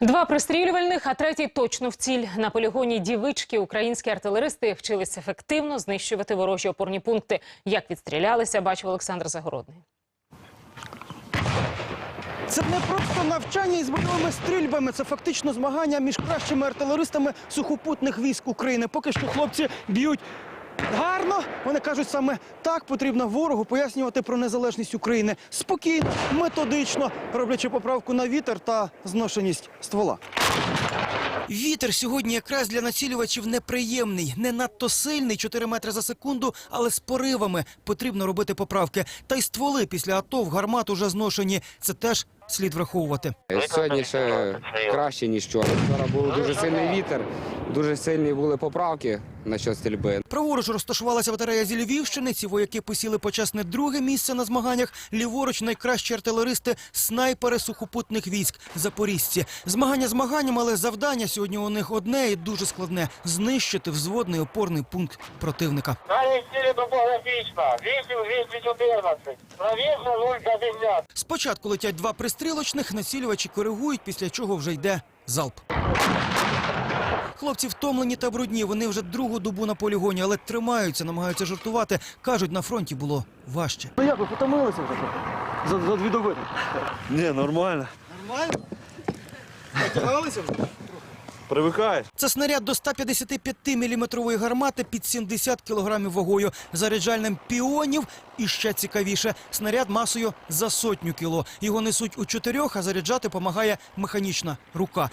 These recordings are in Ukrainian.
Два пристрілювальних, а третій точно в ціль. На полігоні дівички українські артилеристи вчились ефективно знищувати ворожі опорні пункти. Як відстрілялися, бачив Олександр Загородний. Це не просто навчання із бойовими стрільбами. Це фактично змагання між кращими артилеристами сухопутних військ України. Поки що хлопці б'ють гарно. Вони кажуть, саме так потрібно ворогу пояснювати про незалежність України спокійно, методично, роблячи поправку на вітер та зношеність ствола. Вітер сьогодні якраз для націлювачів неприємний, не надто сильний, 4 метри за секунду, але з поривами потрібно робити поправки. Та й стволи після АТО в гармат уже зношені. Це теж слід враховувати. Сьогодні ще краще, ніж вчора. Вчора був дуже сильний вітер, дуже сильні були поправки насчет стрільби. Праворуч розташувалася батарея зі Львівщини. Ці вояки посіли почесне друге місце на змаганнях. Ліворуч найкращі артилеристи, снайпери сухопутних військ, запорізьці. Змагання змаганням, але завдання сьогодні у них одне і дуже складне знищити взводний опорний пункт противника. Цілі топографічна. 8-214. Правіше 050. Спочатку летять два пристрілочних, націлювачі коригують, після чого вже йде залп. Хлопці втомлені та брудні. Вони вже другу добу на полігоні, але тримаються, намагаються жартувати. Кажуть, на фронті було важче. Ну як ви потомилися вже? За, за дві доби? Ні, нормально. Нормально? Потягалися вже? Привикаєш. Це снаряд до 155 міліметрової гармати під 70 кілограмів вагою, заряджальним піонів і ще цікавіше. Снаряд масою за сотню кіло. Його несуть у чотирьох, а заряджати допомагає механічна рука.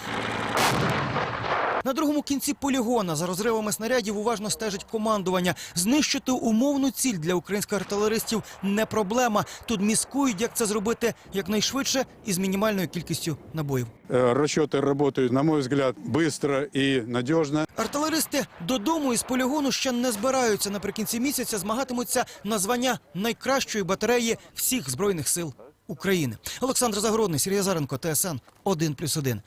На другому кінці полігона за розривами снарядів уважно стежить командування. Знищити умовну ціль для українських артилеристів не проблема. Тут міскують, як це зробити якнайшвидше і з мінімальною кількістю набоїв. Э, Расчеты работают, на мой взгляд, быстро и надежно. Артилеристи додому із полігону ще не збираються. Наприкінці місяця змагатимуться на звання найкращої батареї всіх збройних сил України. Олександр Загородний, Сергій Заренко, ТСН 1+,1.